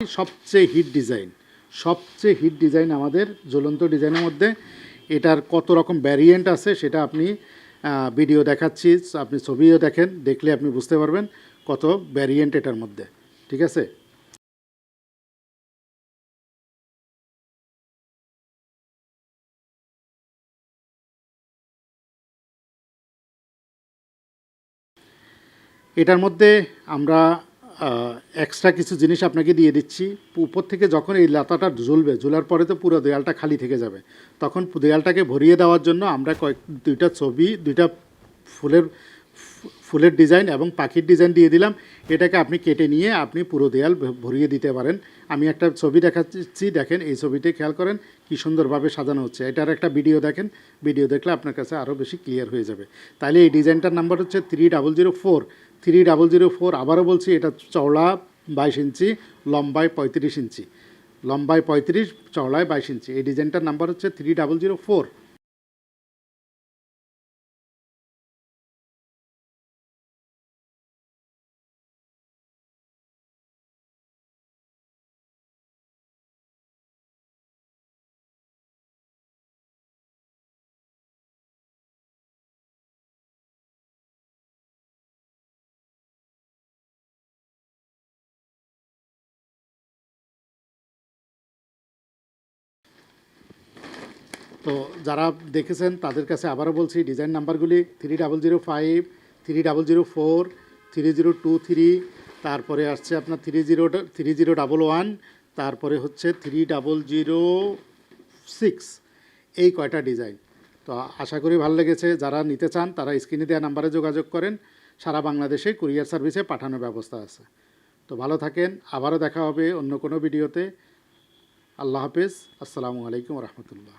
সবচেয়ে hit design সবচেয়ে hit design আমাদের জ্বলন্ত ডিজাইনের মধ্যে। এটার কত রকম ভ্যারিয়েন্ট আছে সেটা আপনি ভিডিও দেখাচ্ছি, আপনি ছবিও দেখেন, দেখলে আপনি বুঝতে পারবেন কত ভ্যারিয়েন্ট এটার মধ্যে, ঠিক আছে? এটার মধ্যে আমরা এক্সট্রা কিছু জিনিস আপনাকে দিয়ে দিচ্ছি। উপর থেকে যখন এই লাতাটা ঝুলবে ঝুলার পরে তো পুরো দেয়ালটা খালি থেকে যাবে। তখন দেয়ালটাকে ভরিয়ে দেওয়ার জন্য আমরা কয়েক, দুইটা ছবি, দুইটা ফুলের ফুলের ডিজাইন এবং পাখির ডিজাইন দিয়ে দিলাম। এটাকে আপনি কেটে নিয়ে আপনি পুরো দেয়াল ভরিয়ে দিতে পারেন। আমি একটা ছবি দেখাচ্ছি, দেখেন, এই ছবিটি খেয়াল করেন কি সুন্দরভাবে সাজানো হচ্ছে। এটার একটা ভিডিও দেখেন। ভিডিও দেখলে আপনার কাছে আরও বেশি ক্লিয়ার হয়ে যাবে। তাহলে এই ডিজাইনটার নাম্বার হচ্ছে three double zero four three double zero four আবারও বলছি, এটা চওড়া বাইশ ইঞ্চি, লম্বায় পঁয়ত্রিশ ইঞ্চি। লম্বায় পঁয়ত্রিশ, চওড়ায় বাইশ ইঞ্চি। এই ডিজাইনটার নাম্বার হচ্ছে থ্রি ডাবল জিরো ফোর তো যারা দেখেছেন, তাদের কাছে আবারও বলছি design নাম্বারগুলি three double zero five three double zero four three zero two three তারপরে আসছে আপনার three zero three zero double one তারপরে হচ্ছে থ্রি ডাবল জিরো সিক্স এই কয়টা ডিজাইন তো আশা করি ভালো লেগেছে, যারা নিতে চান, তারা স্ক্রিনে দেওয়া নাম্বারে যোগাযোগ করেন, সারা বাংলাদেশে কুরিয়ার সার্ভিসে পাঠানোর ব্যবস্থা আছে। তো ভালো থাকেন, আবারও দেখা হবে অন্য কোনো ভিডিওতে। আল্লাহ হাফেজ, আসসালামু আলাইকুম রহমতুল্লাহ।